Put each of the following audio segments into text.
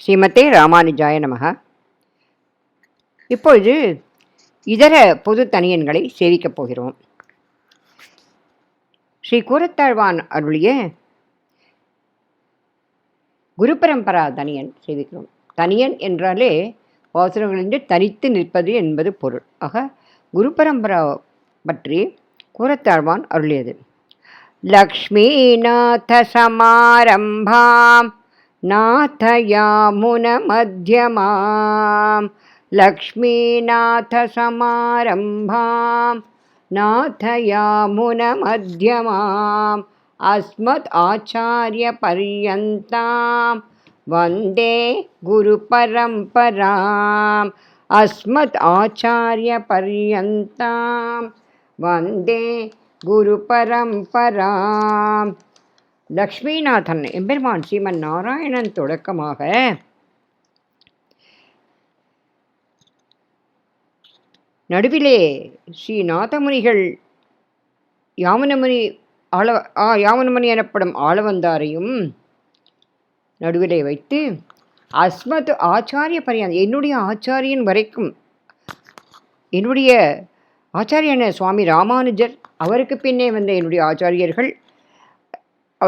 ஸ்ரீமதே ராமானுஜாய நமக. இப்பொழுது இதர பொது தனியன்களை சேவிக்கப் போகிறோம். ஸ்ரீ கூரத்தாழ்வான் அருளிய குரு பரம்பரா தனியன் சேவிக்கிறோம். தனியன் என்றாலே வாசனங்களின்றி தனித்து நிற்பது என்பது பொருள். ஆக குரு பரம்பரா பற்றி கூரத்தாழ்வான் அருளியது. லக்ஷ்மீநாத சமாரம்பாம் नाथयामुनमध्यमां लक्ष्मीनाथसमारम्भां नाथयामुनमध्यमाम् अस्मत् आचार्यपर्यन्तां वंदे गुरुपरम्पराम् अस्मत् आचार्यपर्यन्तां वंदे गुरुपरम्पराम् லக்ஷ்மிநாதன் எம்பெருமான் சீமன் நாராயணன் தொடக்கமாக நடுவிலே ஸ்ரீ நாதமுனிகள் யாமனமுனி ஆள ஆ யாமுனமுனி எனப்படும் ஆளவந்தாரையும் நடுவிலே வைத்து அஸ்மத் ஆச்சாரிய பரியான் என்னுடைய ஆச்சாரியன் வரைக்கும் என்னுடைய ஆச்சாரியன சுவாமி ராமானுஜர் அவருக்கு பின்னே வந்த என்னுடைய ஆச்சாரியர்கள்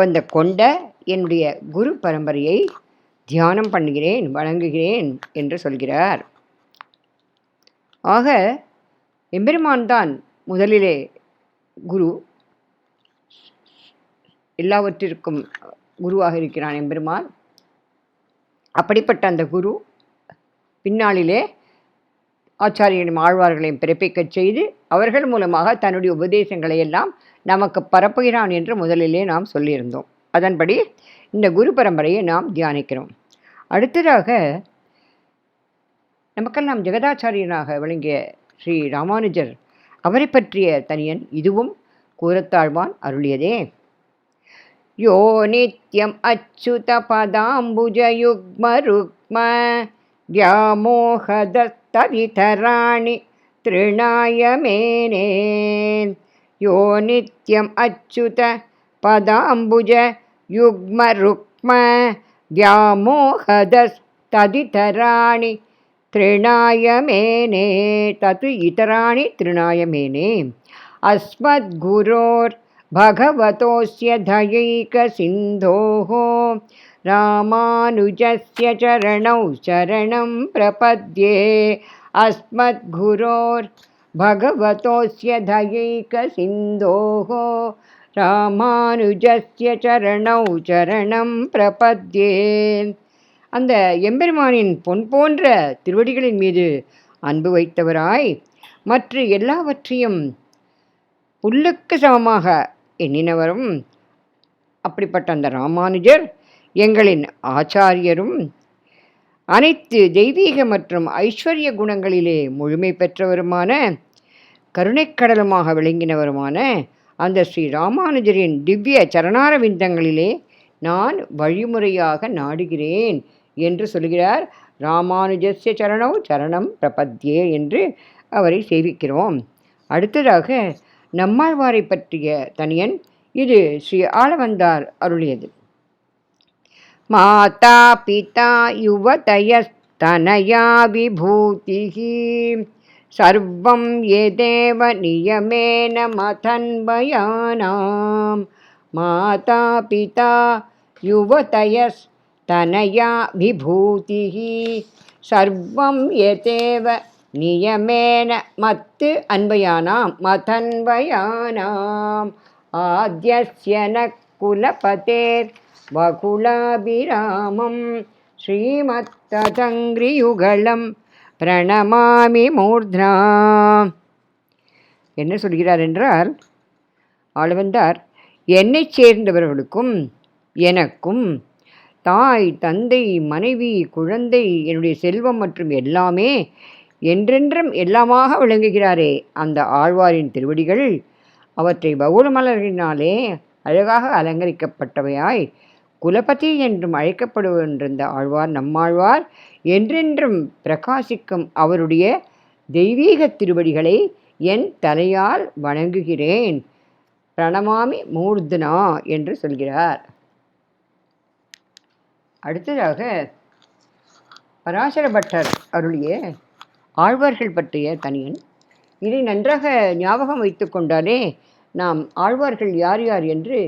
அந்த கொண்ட என்னுடைய குரு பரம்பரையை தியானம் பண்ணுகிறேன் வழங்குகிறேன் என்று சொல்கிறார். ஆக எம்பெருமான் தான் முதலிலே குரு. எல்லாவற்றிற்கும் குருவாக இருக்கிறான் எம்பெருமான். அப்படிப்பட்ட அந்த குரு பின்னாளிலே ஆச்சாரியனும் ஆழ்வார்களையும் பிறப்பிக்கச் செய்து அவர்கள் மூலமாக தன்னுடைய உபதேசங்களை எல்லாம் நமக்கு பரப்புகிறான் என்று முதலிலே நாம் சொல்லியிருந்தோம். அதன்படி இந்த குரு பரம்பரையை நாம் தியானிக்கிறோம். அடுத்ததாக நமக்கெல்லாம் ஜெகதாச்சாரியனாக விளங்கிய ஸ்ரீ ராமானுஜர் அவரை பற்றிய தனியன் இதுவும் கூறத்தாழ்வான் அருளியதே. யோ நித்யம் அச்சுத பதாம்புஜயுக்ம ருக்ம व्यामोहदत्तवितराणि तृणाय मेने यो नित्यम् अच्युत पदाम्बुज युग्मरुक्म व्यामोहदस्तदितराणि तृणाय मेने तत् इतराणि तृणाय मेने अस्मद्गुरोर्भगवतोऽस्य धयैकसिन्धोः रामानुजस्य चरणौ शरणं प्रपद्ये अस्मद्गुरोर्भगवतोऽस्य धयैकसिन्धोः ராமானுஜஸ்ய சரணௌ சரணம் பிரபத்யே அந்த எம்பெருமானின் பொன் போன்ற திருவடிகளின் மீது அன்பு வைத்தவராய் மற்ற எல்லாவற்றையும் புல்லுக்கு சமமாக எண்ணினவரும் அப்படிப்பட்ட அந்த ராமானுஜர் எங்களின் ஆச்சாரியரும் அனைத்து தெய்வீக மற்றும் ஐஸ்வர்ய குணங்களிலே முழுமை பெற்றவருமான கருணைக்கடலுமாக விளங்கினவருமான அந்த ஸ்ரீ ராமானுஜரின் திவ்ய சரணார விந்தங்களிலே நான் வழிமுறையாக நாடுகிறேன் என்று சொல்கிறார். ராமானுஜஸ்ய சரணம் சரணம் பிரபத்யே என்று அவரை சேவிக்கிறோம். அடுத்ததாக நம்மாழ்வாரை பற்றிய தனியன் இது ஸ்ரீ ஆளவந்தார் அருளியது. மாதா பிதா யுவதயஸ்தனயா விபூதிः सर्वं यदेव नियमेन मथन्वयानां माता पिता युवतयस्तनया विभूतिः सर्वं यदेव नियमेन मत् अन्वयानां मथन्वयानाम् आद्यस्य न कुलपतेर्वकुलाभिरामं श्रीमत्तदङ्घ्रियुगलं பிரணமாமி மூர்த்னா என்ன சொல்கிறார் என்றால் ஆளவந்தார் என்னைச் சேர்ந்தவர்களுக்கும் எனக்கும் தாய் தந்தை மனைவி குழந்தை என்னுடைய செல்வம் மற்றும் எல்லாமே என்றென்றும் எல்லாமாக விளங்குகிறாரே அந்த ஆழ்வாரின் திருவடிகள் அவற்றை பகுளமலர்களினாலே அழகாக அலங்கரிக்கப்பட்டவையாய் குலபதி என்றும் அழைக்கப்படுவென்றிருந்த ஆழ்வார் நம்மாழ்வார் என்றென்றும் பிரகாசிக்கும் அவருடைய தெய்வீக திருவடிகளை என் தலையால் வணங்குகிறேன். பிரணமாமி மூர்தனா என்று சொல்கிறார். அடுத்ததாக பராசர பட்டர் அருளிய ஆழ்வார்கள் பற்றிய தனியன். இதை நன்றாக ஞாபகம் வைத்து கொண்டாலே நாம் ஆழ்வார்கள் யார் யார் என்று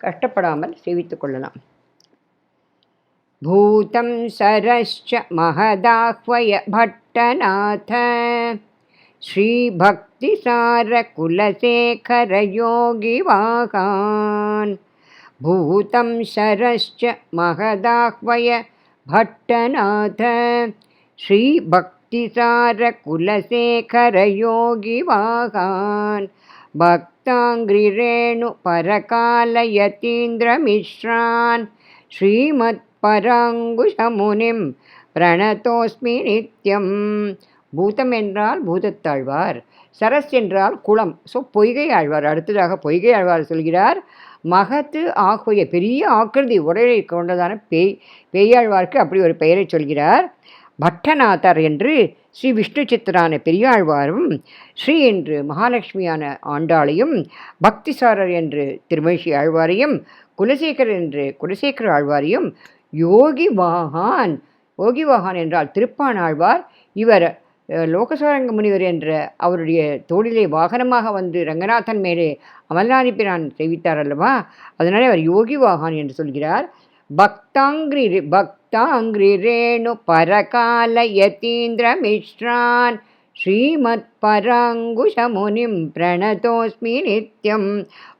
கஷ்டப்படாமல் சேவித்து கொள்ளலாம். भूतं सरश्च महदाह्वय भट्टनाथ। श्रीभक्तिसारकुलशेखरयोगिवाघान् भूतं शरश्च महदाह्वय भट्टनाथ। श्रीभक्तिसारकुलशेखरयोगिवाहान्। भक्ताङ्ग्रिरेणुपरकालयतीन्द्रमिश्रान् श्रीमत् பராங்குஷமுனிம் பிரணதோஸ்மி நித்யம். பூதம் என்றால் பூதத்தாழ்வார் சரஸ் என்றால் குளம். ஸோ பொய்கை ஆழ்வார் அடுத்ததாக பொய்கை ஆழ்வார் சொல்கிறார் மகத்து ஆகுய பெரிய ஆக்கிருதி உடலை கொண்டதான பேய் பெய்யாழ்வார்க்கு அப்படி ஒரு பெயரை சொல்கிறார். பட்டநாதர் என்று ஸ்ரீ விஷ்ணு சித்தரான பெரியாழ்வாரும் ஸ்ரீ என்று மகாலட்சுமியான ஆண்டாளையும் பக்திசாரர் என்று திருமழிஷி ஆழ்வாரையும் குலசேகர் என்று குலசேகர ஆழ்வாரையும் யோகி வாகான் யோகி வாகான் என்றால் திருப்பானாழ்வார் இவர் லோகசாரங்க முனிவர் என்ற அவருடைய தோழிலே வாகனமாக வந்து ரங்கநாதன் மேலே அமல்நாதிப்பிரான் தெரிவித்தார் அல்லவா? அதனால் அவர் யோகி வாகான் என்று சொல்கிறார். பக்தாங்கிரி பக்தாங்கிரி ரேணு பரகால யதீந்திர மிஸ்ரான் ஸ்ரீமத் பராங்குஷமுனிம் பிரணதோஸ்மி நித்யம்.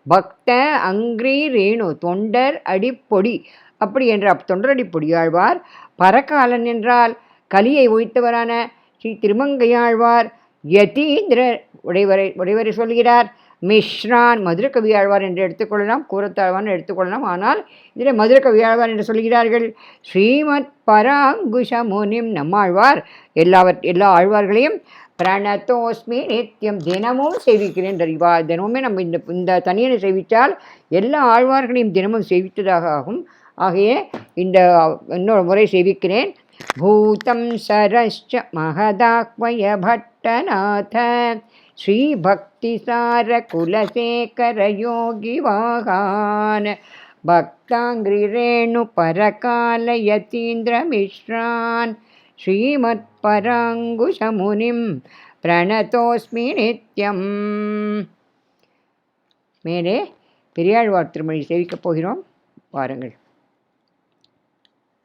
பக்த அங்கிரி ரேணு தொண்டர் அடிப்பொடி அப்படி என்று தொண்டர் பொடியாழ்வார் பரகாலன் என்றால் கலியை ஒழித்தவரான ஸ்ரீ திருமங்கையாழ்வார் யதீந்திர உடைவரை உடைவரை சொல்கிறார். மிஸ்ரான் மதுர கவியாழ்வார் என்று எடுத்துக்கொள்ளலாம் கூரத்தாழ்வான் எடுத்துக்கொள்ளலாம் ஆனால் இதில் மதுர கவியாழ்வார் என்று சொல்கிறார்கள் ஸ்ரீமத் பராங்குஷ முனிம் நம்மாழ்வார். எல்லாவற் எல்லா ஆழ்வார்களையும் பிரணத்தோஸ்மி நித்தியம் தினமும் சேவிக்கிறேன் அறிவா தினமுமே நம்ம இந்த இந்த தனியனை சேவித்தால் எல்லா ஆழ்வார்களையும் தினமும் சேவித்ததாக ஆகும். ஆகிய இந்த இன்னொரு முறை சேவிக்கிறேன். பூதம் சரஸ்ச மகதாக்மய பட்டநாத ஸ்ரீபக்திசார குலசேகர யோகி வாகான் பக்தாங்கிரேணு பரகாலயதீந்திரமிஸ்ரான் ஸ்ரீமத்பராங்குஷமுனிம் பிரணதோஸ்மி நித்யம். மேலே பெரியாழ்வார் திருமொழி சேவிக்கப் போகிறோம். பாருங்கள்